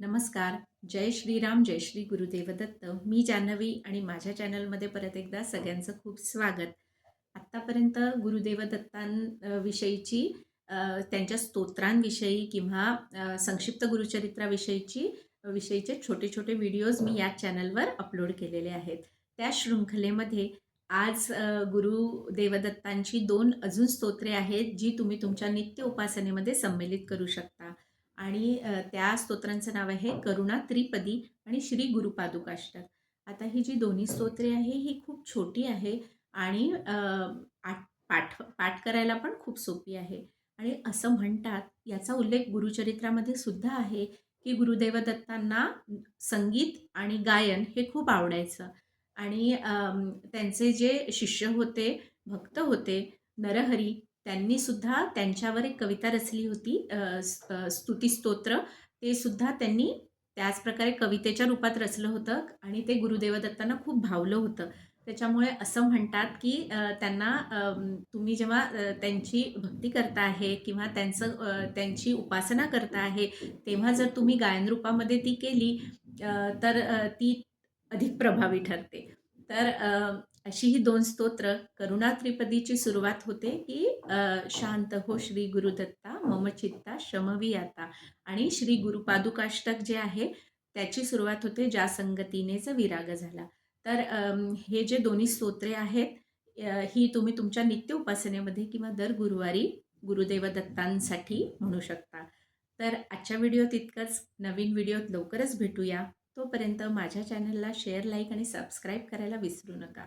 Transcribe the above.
नमस्कार. जय श्रीराम जय श्री गुरुदेव दत्त. मी जान्हवी आणि माझ्या चॅनलमध्ये परत एकदा सगळ्यांचं खूप स्वागत. आत्तापर्यंत गुरुदेव दत्तांविषयीची त्यांच्या स्तोत्रांविषयी किंवा संक्षिप्त गुरुचरित्राविषयीची विषयीचे छोटे छोटे व्हिडिओज मी या चॅनलवर अपलोड केलेले आहेत. त्या शृंखलेमध्ये आज गुरुदेवदत्तांची गुरु देवदत्तांची दोन अजून स्तोत्रे आहेत जी तुम्ही तुमच्या नित्य उपासनेमध्ये संमेलित करू शकता. आणि त्या स्तोत्रांचं नाव आहे करुणा त्रिपदी आणि श्री गुरुपादुकाष्टक आता ही जी दोन्ही स्तोत्रे आहे ही खूप छोटी आहे आणि आठ पाठ पाठ करायला पण खूप सोपी आहे. आणि असं म्हणतात याचा उल्लेख गुरुचरित्रामध्ये सुद्धा आहे की गुरुदेवदत्तांना संगीत आणि गायन हे खूप आवडायचं. आणि त्यांचे जे शिष्य होते भक्त होते नरहरी त्यांनी सुद्धा त्यांच्यावर एक कविता रचली होती अ, स्तुतिस्तोत्र ते सुद्धा त्यांनी त्याच प्रकारे कवितेच्या रूपात रचलं होतं आणि ते गुरुदेवदत्तांना खूप भावलं होतं. त्याच्यामुळे असं म्हणतात की त्यांना तुम्ही जेव्हा त्यांची भक्ती करता आहे किंवा त्यांचं त्यांची उपासना करता आहे तेव्हा जर तुम्ही गायन रूपामध्ये ती केली तर ती अधिक प्रभावी ठरते. तर अशी ही दोन स्तोत्र करुणा त्रिपदीची सुरुवात होते की शांत हो श्री गुरुदत्ता मम चित्ता शमवी आता. आणि श्री गुरुपादुकाष्टक जे आहे त्याची सुरुवात होते ज्या संगतीनेच विराग झाला. तर हे जे दोन्ही स्तोत्रे आहेत ही तुम्ही तुमच्या नित्य उपासनेमध्ये किंवा दर गुरुवारी गुरुदेव दत्तांसाठी म्हणू शकता. तर आजच्या व्हिडिओत इतकंच. नवीन व्हिडिओत लवकरच भेटूया. तोपर्यंत माझ्या चॅनलला शेअर लाईक आणि सबस्क्राईब करायला विसरू नका.